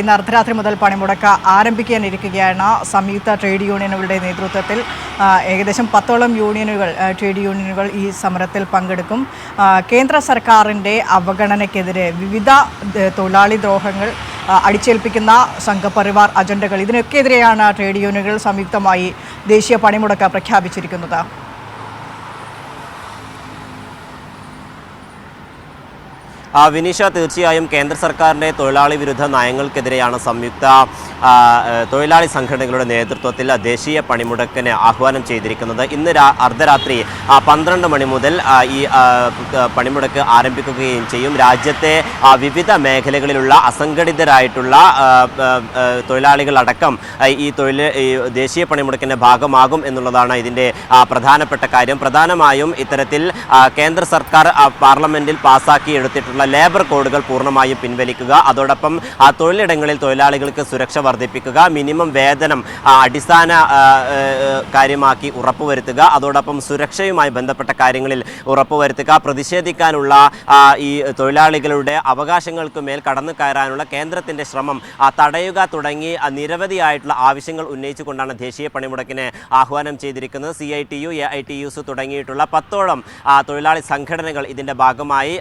ഇന്ന് അർദ്ധരാത്രി മുതൽ പണിമുടക്ക് ആരംഭിക്കാനിരിക്കുകയാണ്. സംയുക്ത ട്രേഡ് യൂണിയനുകളുടെ നേതൃത്വത്തിൽ ഏകദേശം പത്തോളം യൂണിയനുകൾ ട്രേഡ് യൂണിയനുകൾ ഈ സമരത്തിൽ പങ്കെടുക്കും. കേന്ദ്ര സർക്കാരിന്റെ അവഗണനയ്ക്കെതിരെ വിവിധ തൊഴിലാളി ദ്രോഹങ്ങൾ അടിച്ചേൽപ്പിക്കുന്ന സംഘപരിവാർ അജണ്ടകൾ ഇതിനൊക്കെ എതിരെയാണ് ട്രേഡ് യൂണിയനുകൾ സംയുക്തമായി ദേശീയ പണിമുടക്ക് പ്രഖ്യാപിച്ചിരിക്കുന്നത്. വിനീഷ തീർച്ചയായും കേന്ദ്ര സർക്കാരിന്റെ തൊഴിലാളി വിരുദ്ധ നയങ്ങൾക്കെതിരെയാണ് സംയുക്ത തൊഴിലാളി സംഘടനകളുടെ നേതൃത്വത്തിൽ ദേശീയ പണിമുടക്കിന് ആഹ്വാനം ചെയ്തിരിക്കുന്നത്. ഇന്ന് അർദ്ധരാത്രി പന്ത്രണ്ട് മണി മുതൽ ഈ പണിമുടക്ക് ആരംഭിക്കുകയും ചെയ്യും. രാജ്യത്തെ വിവിധ മേഖലകളിലുള്ള അസംഘടിതരായിട്ടുള്ള തൊഴിലാളികളടക്കം ഈ തൊഴിൽ ദേശീയ പണിമുടക്കിന്റെ ഭാഗമാകും എന്നുള്ളതാണ് ഇതിന്റെ പ്രധാനപ്പെട്ട കാര്യം. പ്രധാനമായും ഇത്തരത്തിൽ കേന്ദ്ര സർക്കാർ പാർലമെന്റിൽ എടുത്തിട്ടുള്ള ലേബർ കോഡുകൾ പൂർണമായും പിൻവലിക്കുക. അതോടൊപ്പം ആ തൊഴിലിടങ്ങളിൽ തൊഴിലാളികൾക്ക് സുരക്ഷ വർദ്ധിപ്പിക്കുക മിനിമം വേതനം അടിസ്ഥാന കാര്യമാക്കി ഉറപ്പുവരുത്തുക അതോടൊപ്പം സുരക്ഷയുമായി ബന്ധപ്പെട്ട കാര്യങ്ങളിൽ ഉറപ്പുവരുത്തുക പ്രതിഷേധിക്കാനുള്ള ഈ തൊഴിലാളികളുടെ അവകാശങ്ങൾക്ക് മേൽ കടന്നു കയറാനുള്ള കേന്ദ്രത്തിന്റെ ശ്രമം തടയുക തുടങ്ങി നിരവധിയായിട്ടുള്ള ആവശ്യങ്ങൾ ഉന്നയിച്ചുകൊണ്ടാണ് ദേശീയ പണിമുടക്കിനെ ആഹ്വാനം ചെയ്തിരിക്കുന്നത്. C I T U A I T use തുടങ്ങിയിട്ടുള്ള പത്തോളം തൊഴിലാളി സംഘടനകൾ ഇതിന്റെ ഭാഗമായി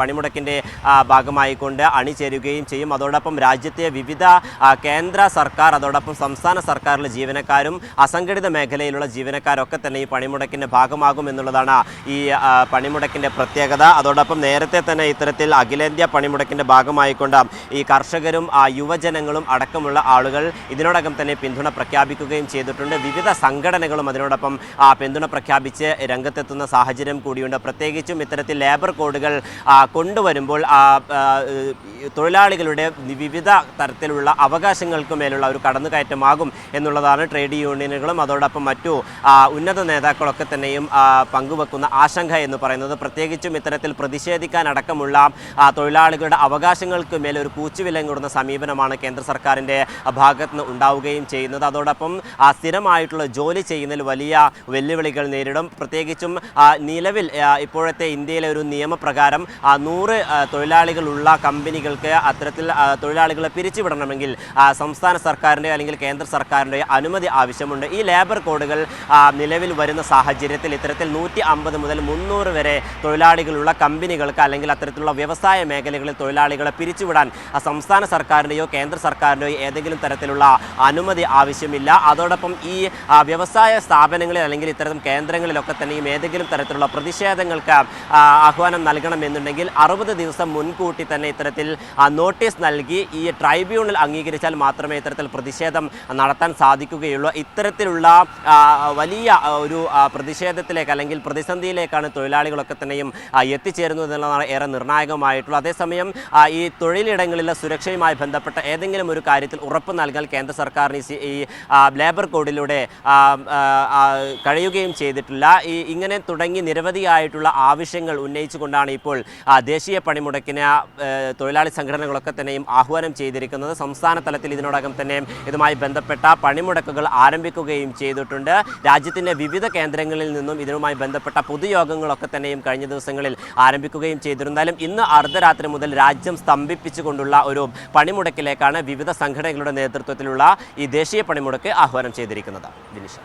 പണിമുടക്കിന്റെ ഭാഗമായി ഭാഗമായിക്കൊണ്ട് അണിചേരുകയും ചെയ്യും. അതോടൊപ്പം രാജ്യത്തെ വിവിധ കേന്ദ്ര സർക്കാർ അതോടൊപ്പം സംസ്ഥാന സർക്കാരിലെ ജീവനക്കാരും അസംഘടിത മേഖലയിലുള്ള ജീവനക്കാരൊക്കെ തന്നെ ഈ പണിമുടക്കിന്റെ ഭാഗമാകും എന്നുള്ളതാണ് ഈ പണിമുടക്കിന്റെ പ്രത്യേകത. അതോടൊപ്പം നേരത്തെ തന്നെ ഇത്തരത്തിൽ അഖിലേന്ത്യാ പണിമുടക്കിന്റെ ഭാഗമായിക്കൊണ്ട് ഈ കർഷകരും യുവജനങ്ങളും അടക്കമുള്ള ആളുകൾ ഇതിനോടകം തന്നെ പിന്തുണ പ്രഖ്യാപിക്കുകയും ചെയ്തിട്ടുണ്ട്. വിവിധ സംഘടനകളും അതിനോടൊപ്പം പിന്തുണ പ്രഖ്യാപിച്ച് രംഗത്തെത്തുന്ന സാഹചര്യം കൂടിയുണ്ട്. പ്രത്യേകിച്ചും ഇത്തരത്തിൽ ലേബർ കോഡുകൾ കൊണ്ടുവരുമ്പോൾ തൊഴിലാളികളുടെ വിവിധ തരത്തിലുള്ള അവകാശങ്ങൾക്ക് മേലുള്ള ഒരു കടന്നുകയറ്റമാകും എന്നുള്ളതാണ് ട്രേഡ് യൂണിയനുകളും അതോടൊപ്പം മറ്റു ഉന്നത നേതാക്കളൊക്കെ തന്നെയും പങ്കുവെക്കുന്ന ആശങ്ക എന്ന് പറയുന്നത്. പ്രത്യേകിച്ചും ഇത്തരത്തിൽ പ്രതിഷേധിക്കാനടക്കമുള്ള തൊഴിലാളികളുടെ അവകാശങ്ങൾക്ക് മേൽ ഒരു കൂടുന്ന സമീപനമാണ് കേന്ദ്ര സർക്കാരിന്റെ ഭാഗത്ത് നിന്ന് ഉണ്ടാവുകയും ചെയ്യുന്നത്. അതോടൊപ്പം സ്ഥിരമായിട്ടുള്ള ജോലി ചെയ്യുന്നതിൽ വലിയ വെല്ലുവിളികൾ നേരിടും. പ്രത്യേകിച്ചും നിലവിൽ ഇപ്പോഴത്തെ ഇന്ത്യയിലെ ഒരു നിയമപ്രകാരം ആ, നൂറ് തൊഴിലാളികളുള്ള കമ്പനികൾക്ക് അത്തരത്തിൽ തൊഴിലാളികളെ പിരിച്ചുവിടണമെങ്കിൽ സംസ്ഥാന സർക്കാരിന്റെ അല്ലെങ്കിൽ കേന്ദ്ര സർക്കാരിന്റെ അനുമതി ആവശ്യമുണ്ട്. ഈ ലേബർ കോഡുകൾ നിലവിൽ വരുന്ന സാഹചര്യത്തിൽ ഇത്തരത്തിൽ നൂറ്റി അമ്പത് മുതൽ മുന്നൂറ് വരെ തൊഴിലാളികളുള്ള കമ്പനികൾക്ക് അല്ലെങ്കിൽ അത്തരത്തിലുള്ള വ്യവസായ മേഖലകളിൽ തൊഴിലാളികളെ പിരിച്ചുവിടാൻ സംസ്ഥാന സർക്കാരിന്റെയോ കേന്ദ്ര സർക്കാരിന്റെയോ ഏതെങ്കിലും തരത്തിലുള്ള അനുമതി ആവശ്യമില്ല. അതോടൊപ്പം ഈ വ്യവസായ സ്ഥാപനങ്ങളിൽ അല്ലെങ്കിൽ ഇത്തരം കേന്ദ്രങ്ങളിലൊക്കെ തന്നെയും ഏതെങ്കിലും തരത്തിലുള്ള പ്രതിഷേധങ്ങൾക്ക് ആഹ്വാനം ആഹ്വാനം നൽകണമെന്നുണ്ടെങ്കിൽ അറുപത് ദിവസം മുൻകൂട്ടി തന്നെ ഇത്തരത്തിൽ നോട്ടീസ് നൽകി ഈ ട്രൈബ്യൂണൽ അംഗീകരിച്ചാൽ മാത്രമേ ഇത്തരത്തിൽ പ്രതിഷേധം നടത്താൻ സാധിക്കുകയുള്ളൂ. ഇത്തരത്തിലുള്ള വലിയ ഒരു പ്രതിഷേധത്തിലേക്ക് അല്ലെങ്കിൽ പ്രതിസന്ധിയിലേക്കാണ് തൊഴിലാളികളൊക്കെ തന്നെയും എത്തിച്ചേരുന്നത് എന്നുള്ളതാണ് ഏറെ നിർണായകമായിട്ടുള്ളത്. അതേസമയം ഈ തൊഴിലിടങ്ങളിലെ സുരക്ഷയുമായി ബന്ധപ്പെട്ട ഏതെങ്കിലും ഒരു കാര്യത്തിൽ ഉറപ്പ് നൽകാൻ കേന്ദ്ര സർക്കാരിന് ഈ ലേബർ കോഡിലൂടെ കഴിയുകയും ചെയ്തിട്ടില്ല. ഈ ഇങ്ങനെ തുടങ്ങി നിരവധിയായിട്ടുള്ള ആവശ്യങ്ങൾ ഉന്നയിച്ചുകൊണ്ടാണ് ഇപ്പോൾ ആ, ദേശീയ പണിമുടക്കിന് തൊഴിലാളി സംഘടനകളൊക്കെ തന്നെയും ആഹ്വാനം ചെയ്തിരിക്കുന്നത് സംസ്ഥാന തലത്തിൽ ഇതിനോടകം തന്നെ ഇതുമായി ബന്ധപ്പെട്ട പണിമുടക്കുകൾ ആരംഭിക്കുകയും ചെയ്തിട്ടുണ്ട്. രാജ്യത്തിന്റെ വിവിധ കേന്ദ്രങ്ങളിൽ നിന്നും ഇതിനുമായി ബന്ധപ്പെട്ട പൊതുയോഗങ്ങളൊക്കെ തന്നെയും കഴിഞ്ഞ ദിവസങ്ങളിൽ ആരംഭിക്കുകയും ചെയ്തിരുന്നാലും ഇന്ന് അർദ്ധരാത്രി മുതൽ രാജ്യം സ്തംഭിപ്പിച്ചുകൊണ്ടുള്ള ഒരു പണിമുടക്കിലേക്കാണ് വിവിധ സംഘടനകളുടെ നേതൃത്വത്തിലുള്ള ഈ ദേശീയ പണിമുടക്ക് ആഹ്വാനം ചെയ്തിരിക്കുന്നത്. ദിനിഷ